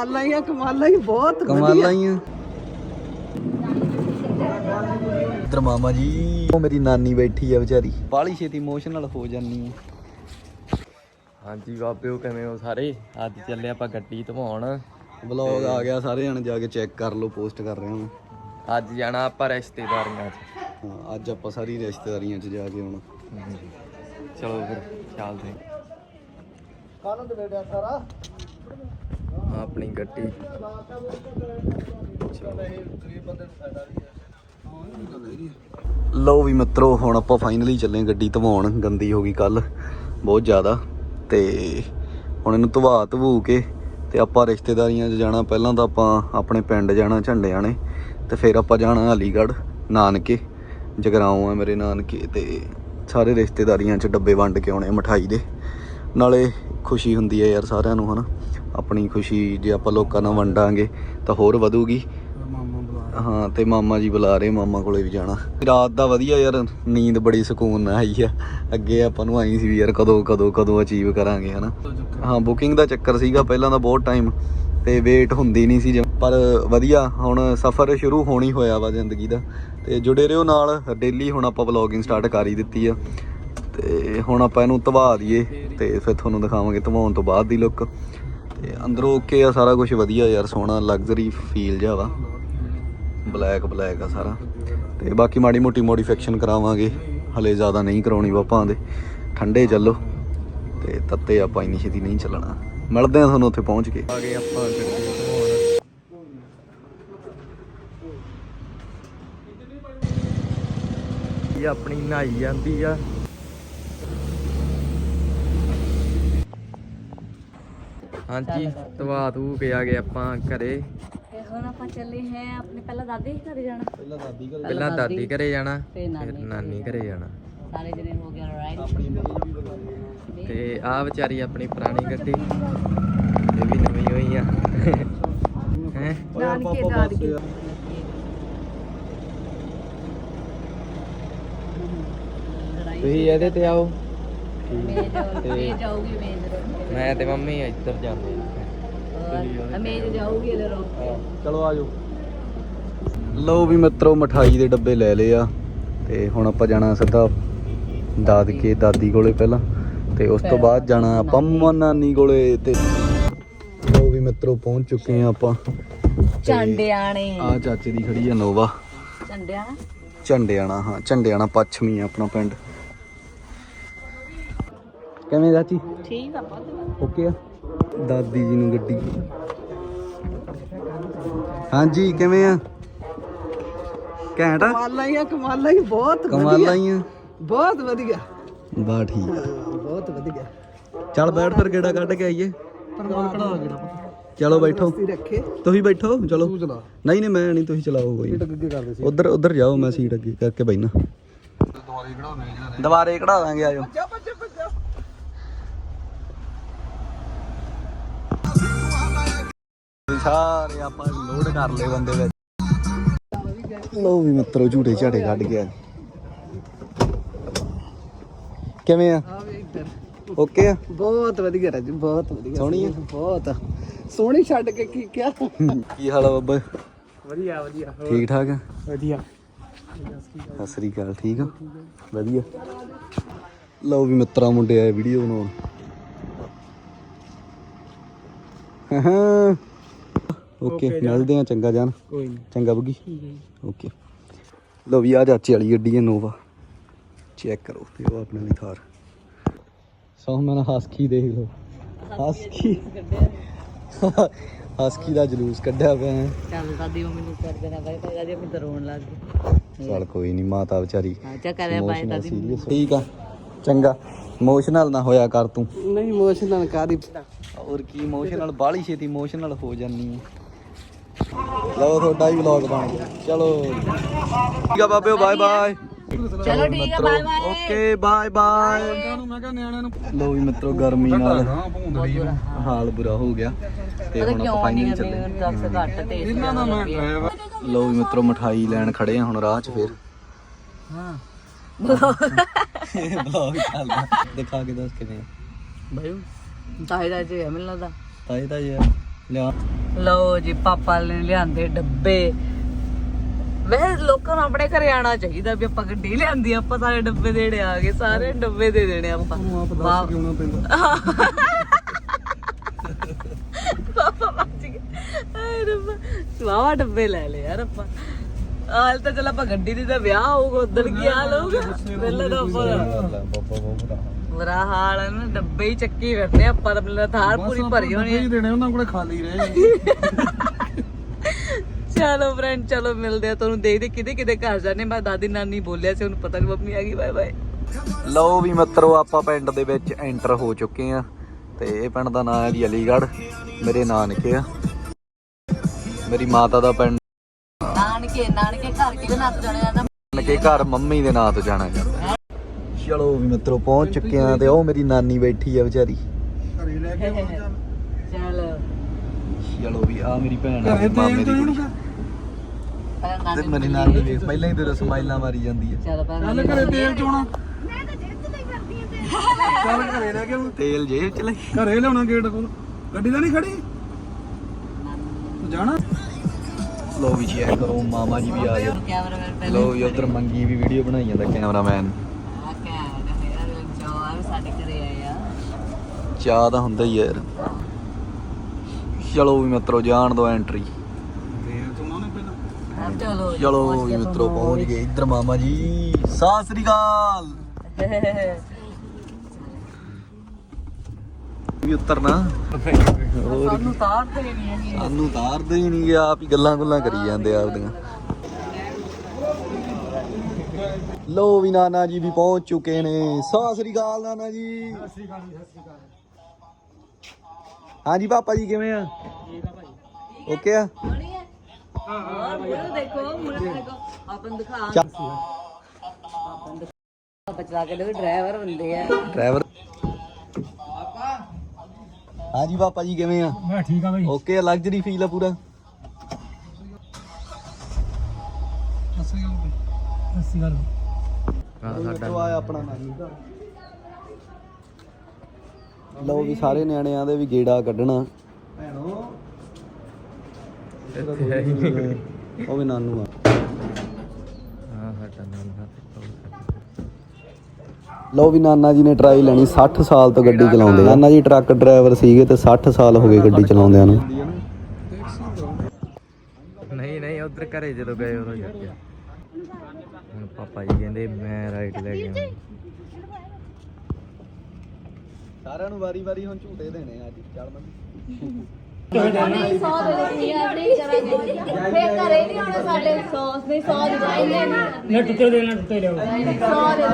ਕਮਾਲਾਂ ਹੀ ਆ ਕਮਾਲਾਂ ਹੀ ਬਹੁਤ ਕਮਾਲਾਂ ਹੀ ਆ। ਇਧਰ ਮਾਮਾ ਜੀ। ਉਹ ਮੇਰੀ ਨਾਨੀ ਬੈਠੀ ਆ ਵਿਚਾਰੀ। ਬਾਲੀ ਛੇਤੀ ਇਮੋਸ਼ਨਲ ਹੋ ਜਾਨੀ ਆ। ਹਾਂਜੀ ਬਾਬਿਓ ਕਿਵੇਂ ਹੋ ਸਾਰੇ? ਅੱਜ ਚੱਲੇ ਆਪਾਂ ਗੱਡੀ ਧਵਾਉਣ। ਵਲੌਗ ਆ ਗਿਆ ਸਾਰੇ ਜਣ ਜਾ ਕੇ ਚੈੱਕ ਕਰ ਲਓ ਪੋਸਟ ਕਰ ਰਹੇ ਹਾਂ ਅੱਜ ਜਾਣਾ ਆਪਾਂ ਰਿਸ਼ਤੇਦਾਰੀਆਂ 'ਚ। ਅੱਜ ਆਪਾਂ ਸਾਰੀ ਰਿਸ਼ਤੇਦਾਰੀਆਂ 'ਚ ਜਾ ਕੇ ਆਉਣਾ। ਚਲੋ ਫਿਰ ਚੱਲਦੇ ਕਾਹਨੂੰ ਤੇ ਬੇਟਾ ਸਾਰਾ? ਆਪਣੀ ਗੱਡੀ। ਲਓ ਵੀ ਮਿੱਤਰੋ, ਹੁਣ ਆਪਾਂ ਫਾਈਨਲੀ ਚੱਲੇ ਗੱਡੀ ਧਵਾਉਣ। ਗੰਦੀ ਹੋ ਗਈ ਕੱਲ ਬਹੁਤ ਜ਼ਿਆਦਾ। ਤੇ ਹੁਣ ਇਹਨੂੰ ਧਵਾ ਧਵੂ ਕੇ ਤੇ ਆਪਾਂ ਰਿਸ਼ਤੇਦਾਰੀਆਂ 'ਚ ਜਾਣਾ। ਪਹਿਲਾਂ ਤਾਂ ਆਪਾਂ ਆਪਣੇ ਪਿੰਡ ਜਾਣਾ ਝੰਡਿਆਣੇ ਤੇ ਫਿਰ ਆਪਾਂ ਜਾਣਾ ਅਲੀਗੜ੍ਹ, ਨਾਨਕੇ। ਜਗਰਾਉਂ ਆ ਮੇਰੇ ਨਾਨਕੇ ਤੇ ਸਾਰੇ ਰਿਸ਼ਤੇਦਾਰੀਆਂ 'ਚ ਡੱਬੇ ਵੰਡ ਕੇ ਆਉਣੇ ਆ ਮਠਾਈ ਦੇ। ਨਾਲੇ ਖੁਸ਼ੀ ਹੁੰਦੀ ਹੈ ਯਾਰ ਸਾਰਿਆਂ ਨੂੰ ਹਨਾ? ਆਪਣੀ ਖੁਸ਼ੀ ਜੇ ਆਪਾਂ ਲੋਕਾਂ ਨਾਲ ਵੰਡਾਂਗੇ ਤਾਂ ਹੋਰ ਵਧੂਗੀ। ਹਾਂ ਤੇ ਮਾਮਾ ਜੀ ਬੁਲਾ ਰਹੇ ਮਾਮਾ ਕੋਲੇ ਵੀ ਜਾਣਾ। ਰਾਤ ਦਾ ਵਧੀਆ ਯਾਰ ਨੀਂਦ ਬੜੀ ਸਕੂਨ ਨਾਲ ਆਈ ਆ। ਅੱਗੇ ਆਪਾਂ ਨੂੰ ਆਈ ਸੀ ਵੀ ਯਾਰ ਕਦੋਂ ਕਦੋਂ ਕਦੋਂ ਅਚੀਵ ਕਰਾਂਗੇ ਹਨਾ? ਹਾਂ ਬੁਕਿੰਗ ਦਾ ਚੱਕਰ ਸੀਗਾ ਪਹਿਲਾਂ ਤਾਂ ਬਹੁਤ ਟਾਈਮ ਤੇ ਵੇਟ ਹੁੰਦੀ ਨਹੀਂ ਸੀ ਪਰ ਵਧੀਆ ਹੁਣ ਸਫ਼ਰ ਸ਼ੁਰੂ ਹੋਣੀ ਹੋਇਆ ਵਾ ਜ਼ਿੰਦਗੀ ਦਾ। ਤੇ ਜੁੜੇ ਰਹੋ ਨਾਲ ਡੇਲੀ ਹੁਣ ਆਪਾਂ ਵਲੌਗਿੰਗ ਸਟਾਰਟ ਕਰ ਹੀ ਦਿੱਤੀ ਆ। ਤੇ ਹੁਣ ਆਪਾਂ ਇਹਨੂੰ ਧਵਾ ਦਈਏ ਤੇ ਫਿਰ ਤੁਹਾਨੂੰ ਦਿਖਾਵਾਂਗੇ ਧਵਾਉਣ ਤੋਂ ਬਾਅਦ ਦੀ ਲੁੱਕ ਤੇ ਅੰਦਰੋਂ ਓਕੇ ਆ ਸਾਰਾ ਕੁਝ ਵਧੀਆ ਯਾਰ, ਸੋਹਣਾ ਲਗਜ਼ਰੀ ਫੀਲ ਜਿਹਾ ਵਾ। ਬਲੈਕ ਬਲੈਕ ਆ ਸਾਰਾ। ਤੇ ਬਾਕੀ ਮਾੜੀ ਮੋਟੀ ਮੋਡੀਫਿਕੇਸ਼ਨ ਕਰਾਵਾਂਗੇ। ਹਲੇ ਜ਼ਿਆਦਾ ਨਹੀਂ ਕਰਾਉਣੀ ਬਾਪਾਂ ਦੇ। ਠੰਡੇ ਚੱਲੋ। ਤੇ ਤੱਤੇ ਆਪਾਂ ਇੰਨੀ ਛੇਤੀ ਨਹੀਂ ਚੱਲਣਾ। ਮਿਲਦੇ ਆ ਤੁਹਾਨੂੰ ਉੱਥੇ ਪਹੁੰਚ ਕੇ। ਆ ਗਏ ਆਪਾਂ ਇਹ ਆਪਣੀ ਨਹਾਈ ਜਾਂਦੀ ਆ। ਹਾਂਜੀ ਧਵਾ ਧੂ ਕੇ ਆ ਗਏ ਆਪਾਂ ਘਰੇ। ਤੇ ਹੁਣ ਆਪਾਂ ਚੱਲੇ ਹੈ ਆਪਣੇ ਪਹਿਲਾਂ ਦਾਦੀ ਘਰ ਜਾਣਾ। ਪਹਿਲਾਂ ਦਾਦੀ ਘਰ ਪਹਿਲਾਂ ਦਾਦੀ ਘਰੇ ਜਾਣਾ ਫਿਰ ਨਾਨੀ ਘਰੇ ਜਾਣਾ। ਸਾਰੇ ਜਣੇ ਹੋ ਗਿਆ ਰਾਈਟ ਆਪਣੀ ਮੇਜ ਵੀ ਬਣਾ ਤੇ ਆ ਵਿਚਾਰੀ ਆਪਣੀ ਪੁਰਾਣੀ ਗੱਡੀ। ਇਹ ਵੀ ਨਵੀਂ ਹੋਈ ਆ। ਹੈ? ਨਾਨਕੇ ਦਾਦਕੇ। ਤੁਸੀਂ ਇਹਦੇ ਤੇ ਆਓ। ਮੇਜ ਮੇਜ ਜਾਊਗੀ ਮੇਜ ਮੈਂ ਤੇ ਮੰਮੀ ਇੱਧਰ ਜਾਂਦੇ ਆ। ਮੇਜ ਜਾਊਗੀ ਇਧਰ ਚਲੋ ਆਜੋ ਲਓ ਵੀ ਮਿੱਤਰੋ ਮਠਾਈ ਦੇ ਡੱਬੇ ਲੈ ਲਏ ਆ। ਤੇ ਹੁਣ ਆਪਾਂ ਜਾਣਾ ਸਿੱਧਾ ਦਾਦਕੇ ਦਾਦੀ। ਕੋਲੇ ਪਹਿਲਾਂ। ਤੇ ਉਸ ਤੋਂ ਬਾਅਦ ਜਾਣਾ ਆਪਾਂ ਮੰਮਾ ਨਾਨੀ ਕੋਲੇ ਤੇ ਲਓ ਵੀ ਮਿੱਤਰੋ ਪਹੁੰਚ ਚੁੱਕੇ ਆ ਆਪਾਂ। ਝੰਡਿਆਣੇ। ਆ ਚਾਚੇ ਦੀ ਖੜੀ ਆ ਨੋਵਾ। ਝੰਡਿਆਣਾ? ਝੰਡਿਆਣਾ ਹਾਂ ਝੰਡਿਆਣਾ ਪੱਛਮੀ ਆ ਆਪਣਾ ਪਿੰਡ। ਕਿਵੇਂ ਚਾਚੀ ਠੀਕ ਆ ਪੁੱਤ। ਓਕੇ ਆ। ਦਾਦੀ ਜੀ ਨੂੰ ਗੱਡੀ। ਹਾਂਜੀ ਕਿਵੇਂ ਆ? ਘੈਂਟ ਆ? ਕਮਾਲਾਂ ਹੀ ਆ ਕਮਾਲਾਂ ਹੀ ਬਹੁਤ ਕਮਾਲਾਂ ਹੀ ਆ। ਬਹੁਤ ਵਧੀਆ। ਬਾ ਠੀਕ ਆ। ਬਹੁਤ ਵਧੀਆ। ਚੱਲ ਬੈਠ ਫਿਰ ਗੇੜਾ ਕੱਢ ਕੇ ਆਈਏ। ਚਲੋ ਬੈਠੋ। ਸੀ ਰੱਖੇ। ਤੁਸੀਂ ਬੈਠੋ ਚਲੋ। ਚਲਾ। ਨਹੀਂ ਨਹੀਂ ਮੈਂ ਨਹੀਂ ਤੁਸੀਂ ਚਲਾਓ ਕੋਈ। ਉਧਰ ਉਧਰ ਜਾਓ ਮੈਂ ਸੀਟ ਅੱਗੇ ਕਰਕੇ ਬੈਠਣਾ। ਦੁਬਾਰੇ ਕਢਾ ਦਾਂਗੇ ਆਜੋ। ਸਾਰੇ ਆਪਾਂ ਲੋਡ ਕਰ ਲਏ ਬੰਦੇ ਵਿੱਚ। ਲੋ ਵੀ ਮਿੱਤਰੋ ਝੂਟੇ ਝਾੜੇ ਕੱਢ ਗਿਆ ਕਿਵੇਂ ਆ? ਓਕੇ ਆ? ਬਹੁਤ ਵਧੀਆ ਰਾਜੂ ਬਹੁਤ ਵਧੀਆ। ਸੋਹਣੀ ਆ? ਬਹੁਤ। ਸੋਹਣੀ ਛੱਡ ਕੇ ਕੀ ਕਿਹਾ? ਕੀ ਹਾਲ ਆ ਬੱਬਾ? ਵਧੀਆ ਵਧੀਆ। ਠੀਕ ਠਾਕ ਆ? ਵਧੀਆ। ਸਤਿ ਸ੍ਰੀ ਅਕਾਲ ਠੀਕ ਆ? ਵਧੀਆ। ਲਓ ਵੀ ਮਿੱਤਰਾ ਮੁੰਡੇ ਆਏ ਵੀਡੀਓ ਬਣਾਉਣ। ਹਾਂ। ਓਕੇ ਮਿਲਦੇ ਆ ਚੰਗਾ ਜਾਨ ਕੋਈ ਨਹੀਂ ਚੰਗਾ ਬੁੱਗੀ। ਓਕੇ ਲਓ ਵੀ ਆ ਚਾਚੇ ਵਾਲੀ ਗੱਡੀ ਹੈ ਨੋਵਾ ਚੈੱਕ ਕਰੋ ਤੇ ਉਹ ਆਪਣੇ ਲਈ ਥਾਰ। ਸੋ ਮੈਂ ਹਸਕੀ ਦੇਖ ਲਓ। ਹਸਕੀ। ਹਸਕੀ ਦਾ ਜਲੂਸ ਕੱਢਿਆ ਪਿਆ ਹੈ। ਚੱਲ ਦਾਦੀ ਮੰਮੀ ਨੂੰ ਕਰ ਦੇਣਾ ਬਾਈ ਤਾਂ ਦਾਦੀ ਤਾਂ ਰੋਣ ਲੱਗ ਗਈ। ਚੱਲ ਕੋਈ ਨਹੀਂ ਮਾਤਾ ਵਿਚਾਰੀ ਹਾਂ ਚੱਲ ਕਰਿਆ ਬਾਈ ਦਾਦੀ ਠੀਕ ਆ ਚੰਗਾ। ਇਮੋਸ਼ਨਲ ਨਾ ਹੋਇਆ ਕਰ ਤੂੰ। ਨਹੀਂ ਇਮੋਸ਼ਨਲ ਕਾਦੀ ਹੋਰ ਕੀ ਇਮੋਸ਼ਨਲ ਬਾਹਲੀ ਛੇਤੀ ਇਮੋਸ਼ਨਲ ਹੋ ਜਾਨੀ ਹੈ। ਲਓ ਤੁਹਾਡਾ ਹੀ ਵਲੌਗ ਬਣ ਗਿਆ। ਚਲੋ। ਠੀਕ ਆ ਬਾਬਿਓ ਬਾਏ ਬਾਏ ਚਲੋ ਠੀਕ ਆ bye bye okay bye bye ਲੋ ਵੀ ਮਿੱਤਰੋ ਗਰਮੀ ਨਾਲ ਹਾਲ ਬੁਰਾ ਹੋ ਗਿਆ। ਤੇ ਹੁਣ ਆਪਾਂ ਨਹੀਂ ਫਾਈਨਲ ਚੱਲੇ। ਕਰਨੀ ਦੱਸ ਘੱਟ ਤੇ ਇਹਨਾਂ ਦਾ ਮੈਂ ਡਰਾਈਵਰ ਲੋ ਵੀ ਮਿੱਤਰੋ ਮਠਾਈ ਲੈਣ ਖੜੇ ਆ ਹੁਣ ਰਾਹ 'ਚ ਫੇਰ। ਹਾਂ। ਬਲੌਗ ਚੱਲਦਾ ਦਿਖਾ ਕੇ ਦੱਸ ਕਿਵੇਂ ਬਾਈ ਤਾਹੇ ਦਾ ਜੇ ਮਿਲਣਾ ਦਾ ਤਾਏ ਤਾਂ ਯਾਰ ਲਿਆ। ਲਓ ਜੀ ਪਾਪਾ ਨੇ ਲਿਆਂਦੇ ਡੱਬੇ। ਵੈਸੇ ਲੋਕਾਂ ਨੂੰ ਆਪਣੇ ਘਰੇ ਆਣਾ ਚਾਹੀਦਾ ਵੀ ਆਪਾਂ ਗੱਡੀ ਲਿਆਂਦੀ ਆਪਾਂ ਸਾਰੇ ਡੱਬੇ ਦੇਣੇ ਆ ਗਏ ਸਾਰੇ ਡੱਬੇ ਦੇ ਦੇਣੇ ਆਪਾਂ। ਵਾਹ ਕਿਉਂ ਪੈਂਦਾ। ਪਾਪਾ ਬਚ ਗਏ। ਆਏ ਰੱਬਾ ਵਾਵਾ ਡੱਬੇ ਲੈ ਲਏ ਯਾਰ ਆਪਾਂ। ਹਾਲ ਤਾਂ ਚਲ ਆਪਾਂ ਗੱਡੀ ਦੀ ਤਾਂ ਵਿਆਹ ਹੋਊਗਾ ਉਧਰ ਕੀ ਹਾਲ ਹੋਊਗਾ? ਪਹਿਲਾਂ ਤਾਂ ਆਪਾਂ ਬੁਰਾ ਹਾਲ ਹੈ ਨਾ ਡੱਬੇ ਹੀ ਚੱਕੀ ਫਿਰਦੇ ਆ, ਆਪਾਂ ਤਾਂ ਪਹਿਲਾਂ ਥਾਰ ਪੂਰੀ ਭਰੀ ਹੋਣੀ ਹੈ ਦੇਣੇ ਉਹਨਾਂ ਕੋਲੇ ਖਾਲੀ ਰਹੇ ਚਲੋ ਫਰੈਂਡ ਚਲੋ ਮਿਲਦੇ ਆ ਤੁਹਾਨੂੰ ਦੇਖਦੇ ਕਿਤੇ ਕਿਤੇ ਘਰ ਜਾਣੇ ਮੈਂ ਦਾਦੀ ਨਾਨੀ ਬੋਲਿਆ ਸੀ ਉਹਨੂੰ ਪਤਾ ਨਹੀਂ ਮੰਮੀ ਆ ਗਈ ਬਾਏ ਬਾਏ ਲਓ ਵੀ ਮਿੱਤਰੋ ਆਪਾਂ ਪਿੰਡ ਦੇ ਵਿੱਚ ਐਂਟਰ ਹੋ ਚੁੱਕੇ ਆ। ਤੇ ਇਹ ਪਿੰਡ ਦਾ ਨਾਮ ਹੈ ਜੀ ਅਲੀਗੜ੍ਹ ਮੇਰੇ ਨਾਨਕੇ ਆ। ਮੇਰੀ ਮਾਤਾ ਦਾ ਪਿੰਡ ਨਾਨਕੇ ਨਾਨਕੇ ਘਰ ਕਿਹਦੇ ਨਾਲ ਤੋਂ ਜਾਣਿਆ ਜਾਂਦਾ? ਨਾਨਕੇ ਘਰ ਮੰਮੀ ਦੇ ਨਾਂ ਤੋਂ ਜਾਣਿਆ ਜਾਂਦਾ। ਚਲੋ ਵੀ ਮਿੱਤਰੋ ਪਹੁੰਚ ਚੁੱਕੇ ਆ ਤੇ ਉਹ ਮੇਰੀ ਨਾਨੀ ਬੈਠੀ ਆ ਵਿਚਾਰੀ। ਘਰੇ ਲੈ ਕੇ ਆਉਣਾ ਚੱਲ। ਚਲ। ਚਲੋ ਵੀ ਆ ਮੇਰੀ ਭੈਣ ਆ ਘਰੇ ਮਾਮੇ ਤੇ ਦੀ ਇਹਨੂੰ ਕੁੜੀ। ਪਹਿਲਾਂ ਤੇ ਨਾਨੀ ਮੇਰੀ ਨਾਨੀ ਵੇਖ ਪਹਿਲਾਂ ਹੀ ਤੇਰੇ ਸਮਾਈਲਾਂ ਮਾਰੀ ਜਾਂਦੀ ਆ। ਚਲ ਪਹਿਲਾਂ ਚੱਲ ਘਰੇ ਤੇਲ ਚੋਣਾ। ਚੱਲ ਘਰੇ ਲੈ ਕੇ ਆਉਣਾ। ਤੇਲ ਜੇਬ ਚ ਲੈ। ਘਰੇ ਲਿਆਉਣਾ ਗੇਟ ਕੋਲ। ਗੱਡੀ ਤਾਂ ਨਹੀਂ ਖੜੀ? ਤੂੰ ਜਾਣਾ? ਲੋ ਵੀ ਚੈੱਕ ਕਰੋ ਮਾਮਾ ਜੀ ਵੀ ਆ ਗਏ। ਲੋ ਵੀ ਉਧਰ ਮੰਗੀ ਵੀ ਵੀਡੀਓ ਬਣਾਈ ਜਾਂਦਾ ਕੈਮਰਾਮੈਨ ਆ ਕੈਮਰਾ ਮੇਰਾ ਜਵਾਰ ਸਾਡੇ ਘਰੇ ਆਏ ਆ ਚਾਹ ਤਾਂ ਹੁੰਦਾ ਹੀ ਯਾਰ। ਚਲੋ ਵੀ ਮਿੱਤਰੋ ਜਾਣ ਦੋ ਐਂਟਰੀ ਚਲੋ ਵੀ ਮਿੱਤਰੋ। ਪਹੁੰਚ ਗਏ ਇੱਧਰ ਮਾਮਾ ਜੀ। ਸਤਿ ਸ੍ਰੀ ਅਕਾਲ। ਵੀ ਉਤਰਨਾ ਸਾਨੂੰ ਤਾਰਦੇ ਨਹੀਂ ਸਾਨੂੰ ਤਾਰਦੇ ਹੀ ਨਹੀਂ ਗਿਆ ਆਪ ਹੀ ਗੱਲਾਂ ਗੁੱਲਾਂ ਕਰੀ ਜਾਂਦੇ ਆ ਆਪਦੀਆਂ। ਲੋ ਵੀ ਨਾਨਾ ਜੀ ਵੀ ਪਹੁੰਚ ਚੁੱਕੇ ਨੇ। ਸਤਿ ਸ੍ਰੀ ਅਕਾਲ ਨਾਨਾ ਜੀ। ਸਤਿ ਸ੍ਰੀ ਅਕਾਲ ਸਤਿ ਸ੍ਰੀ ਅਕਾਲ। ਹਾਂਜੀ ਪਾਪਾ ਜੀ ਕਿਵੇਂ ਆ? ਓਕੇ ਆ? ਹਾਂ ਮੁੰਡੇ ਦੇਖੋ ਮੁੰਡੇ ਦੇਖੋ। ਆਪਨ ਦਿਖਾ। ਚੱਲ। ਆਪਨ ਦਿਖਾ ਬਚਲਾ ਕੇ ਦੇਖੋ ਡਰਾਈਵਰ ਬੰਦੇ ਆ। ਡਰਾਈਵਰ ਹਾਂਜੀ ਪਾਪਾ ਜੀ ਕਿਵੇਂ ਆ? ਮੈਂ ਠੀਕ ਆ ਬਾਈ। ਓਕੇ ਆ ਲਗਜ਼ਰੀ ਫੀਲ ਆ ਪੂਰਾ? ਸਸਰੀ ਗੱਲ ਬਾਈ। ਸਸਰੀ ਗੱਲ ਆ ਆਪਣਾ ਨਾਨੀ ਘਰ ਲਓ ਵੀ ਸਾਰੇ ਨਿਆਣਿਆਂ ਦੇ ਵੀ ਗੇੜਾ ਕੱਢਣਾ। ਭੈਣੋ ਉਹ ਵੀ ਨਾਨੂ ਆ। ਲਓ ਵੀ ਨਾਨਾ ਜੀ ਨੇ ਟਰਾਈ ਲੈਣੀ 60 ਸਾਲ ਤੋਂ ਗੱਡੀ ਚਲਾਉਂਦੇ ਆ। ਨਾਨਾ ਜੀ ਟਰੱਕ ਡਰਾਈਵਰ ਸੀਗੇ ਤੇ 60 ਸਾਲ ਹੋ ਗਏ ਗੱਡੀ ਚਲਾਉਂਦਿਆਂ ਨੂੰ। ਨਹੀਂ ਨਹੀਂ ਉਧਰ ਘਰੇ ਜਦੋਂ ਗਏ ਉਦੋਂ ਹੁਣ ਪਾਪਾ ਜੀ ਕਹਿੰਦੇ ਮੈਂ ਰਾਈਟ ਲੈ ਗਿਆ ਸਾਰਿਆਂ ਨੂੰ ਵਾਰੀ-ਵਾਰੀ ਹੁਣ ਝੂਟੇ ਦੇਣੇ ਅੱਜ ਚੱਲ ਮੈਂ ਨਹੀਂ ਸੌ ਦੇ ਦੇਣੀ ਆ ਨਹੀਂ ਕਰਾਂਗੇ ਫੇਰ ਘਰੇ ਨਹੀਂ ਆਉਣਾ ਸਾਡੇ ਸੌਸ ਨਹੀਂ ਸੌ ਦੀ ਨਹੀਂ ਨਾ ਟੁੱਟੇ ਦੇਣਾ ਟੁੱਟੇ ਲਿਆਓ। ਸੌ ਦੇ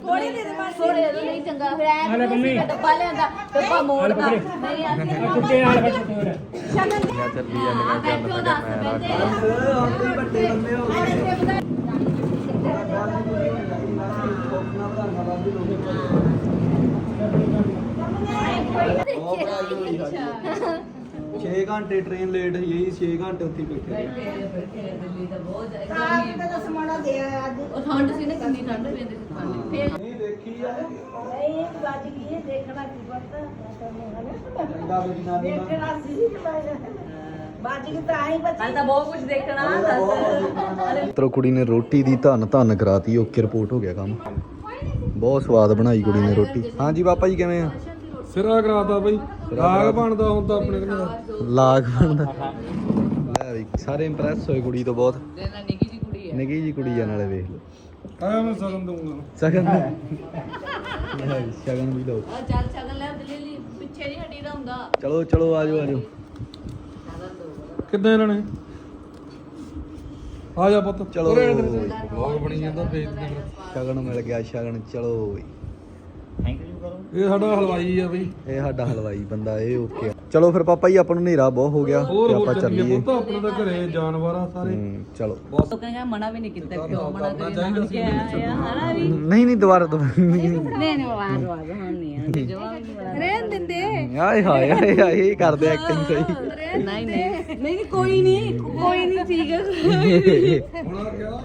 ਥੋੜੀ ਦੇ ਦੇ ਥੋੜੇ ਦੇ ਨਹੀਂ ਚੰਗਾ ਫਿਰ ਐ ਨਹੀਂ ਡੱਬਾ ਲਿਆਂਦਾ ਡੱਬਾ ਮੋੜਦਾ ਨਹੀਂ ਅਸੀਂ ਟੁੱਟੇ ਨਾਲ ਟੁੱਟੇ ਸ਼ਗਨ ਮੈਂ ਚੱਲੀ ਜਾਂਦੇ ਮੈਂ ਚੱਲ ਮੈਂ ਦੱਸ ਰਾਈਟ ਬੰਦੇ ਅੱਛਾ 6 ਘੰਟੇ ਟ੍ਰੇਨ ਲੇਟ ਹੋਈ ਇਹੀ 6 ਘੰਟੇ ਉੱਥੇ ਹੀ ਬੈਠੇ ਰਹੇ। ਦਿੱਲੀ ਤਾਂ ਬਹੁਤ ਜ਼ਿਆਦਾ ਉਹ ਠੰਡ ਸੀ ਨਾ ਕਿੰਨੀ ਠੰਡ ਪੈਂਦੀ ਸੀ ਠੰਡ ਫੇਰ ਨਹੀਂ ਦੇਖੀ ਆ। ਹਾਲੇ ਤਾਂ ਬਹੁਤ ਕੁਝ ਦੇਖਣਾ ਦੱਸ। ਮਿੱਤਰੋ ਕੁੜੀ ਨੇ ਰੋਟੀ ਦੀ ਧੰਨ ਧੰਨ ਕਰਾਤੀ ਓਕੇ ਰਿਪੋਰਟ ਹੋ ਗਿਆ ਕੰਮ। ਬਹੁਤ ਸਵਾਦ ਬਣਾਈ ਕੁੜੀ ਨੇ ਰੋਟੀ। ਹਾਂਜੀ ਪਾਪਾ ਜੀ ਕਿਵੇਂ ਆ? ਸਿਰਾ ਕਰਾਤਾ ਬਾਈ। ਲਾਗ ਬਣਦਾ ਹੁੰਦਾ ਆਪਣੇ ਕੋਲ ਲਾਗ ਬਣਦਾ। ਲੈ ਵੀ ਸਾਰੇ ਇੰਪ੍ਰੈਸ ਹੋਏ ਕੁੜੀ ਤੋਂ ਬਹੁਤ। ਦੇ ਨਾਲ ਨਿੱਕੀ ਜੀ ਕੁੜੀ ਹੈ। ਨਿੱਕੀ ਜੀ ਕੁੜੀ ਆ ਨਾਲੇ ਵੇਖ ਲਓ। ਆਇਆ ਮੈਂ ਸਗਨ ਦਊਂਗਾ। ਸ਼ਗਨ ਲੈ ਵੀ, ਸ਼ਗਨ ਵੀ ਲਓ। ਆ ਚੱਲ ਸ਼ਗਨ ਲੈ ਦਿੱਲੀ ਲਈ ਪਿੱਛੇ ਨਹੀਂ ਹਟੀਦਾ ਹੁੰਦਾ। ਚਲੋ ਚਲੋ ਆਜੋ ਆਜੋ ਕਿੱਦਾਂ ਇਹਨਾਂ ਨੇ ਆ ਜਾ ਪੁੱਤ। ਚਲੋ। ਵਲੌਗ ਬਣੀ ਜਾਂਦਾ ਫੇਸ ਤੇ ਸ਼ਗਨ ਮਿਲ ਗਿਆ ਸ਼ਗਨ ਚਲੋ ਬਈ। ਇਹ ਸਾਡਾ ਹਲਵਾਈ ਆ ਬਈ। ਇਹ ਸਾਡਾ ਹਲਵਾਈ ਬੰਦਾ ਇਹ ਓਕੇ। ਚਲੋ ਫਿਰ ਪਾਪਾ ਜੀ ਆਪਾਂ ਨੂੰ ਹਨੇਰਾ ਬਹੁਤ ਹੋ ਗਿਆ ਹੋਰ ਤੇ ਹੋਰ ਆਪਾਂ ਚੱਲੀਏ ਚੱਲੀਏ। ਪੁੱਤ ਆਪਣੇ ਤਾਂ ਘਰੇ ਜਾਨਵਰ ਆ ਸਾਰੇ। ਹੂੰ, ਚਲੋ। ਲੋਕਾਂ ਨੇ ਕਿਹਾ ਮਨਾ ਵੀ ਨਹੀਂ ਕੀਤਾ ਕਿਉਂ ਮਨਾ ਕਰੀ ਨਾ ਕਿ ਆਇਆ ਹਨਾ ਵੀ? ਨਹੀਂ ਨਹੀਂ ਦੁਬਾਰਾ ਦੁਬਾਰਾ ਨਹੀਂ ਨਹੀਂ ਆਵਾਜ਼ ਆਵਾਜ਼ ਹੁਣ ਨਹੀਂ ਜਵਾਬ ਨਹੀਂ ਬਣਾ ਰਹਿਣ ਦਿੰਦੇ। ਆਏ ਹਾਏ ਹਾਏ ਇਹ ਕਰਦੇ ਐਕਟਿੰਗ ਸਹੀ। ਨਹੀਂ ਨਹੀਂ ਨਹੀਂ ਕੋਈ ਨਹੀਂ ਕੋਈ ਨਹੀਂ ਠੀਕ ਹੈ।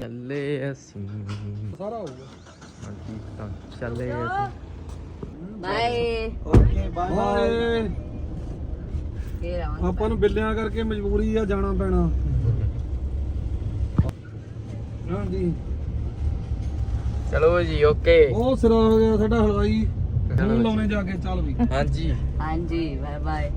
ਚੱਲੇ ਅਸੀਂ। ਸਾਰਾ ਹੋਊਗਾ ਹਾਂਜੀ ਤਾਂ ਚੱਲੇ ਅਸੀਂ। ਬਾਏ ਓਕੇ ਬਾਏ ਬਾਏ ਫੇਰ ਆਵਾਂਗੇ ਆਪਾਂ ਨੂੰ ਬਿੱਲਿਆਂ ਕਰਕੇ ਮਜਬੂਰੀ ਆ ਜਾਣਾ ਪੈਣਾ। ਹਾਂਜੀ। ਚਲੋ ਜੀ ਓਕੇ ਉਹ ਸਿਰਾ ਹੋ ਗਿਆ ਸਾਡਾ ਹਲਵਾਈ। ਹੁਣ ਲਾਉਣੇ ਜਾ ਕੇ ਚੱਲ ਵੀ। ਹਾਂਜੀ। ਹਾਂਜੀ ਬਾਏ ਬਾਏ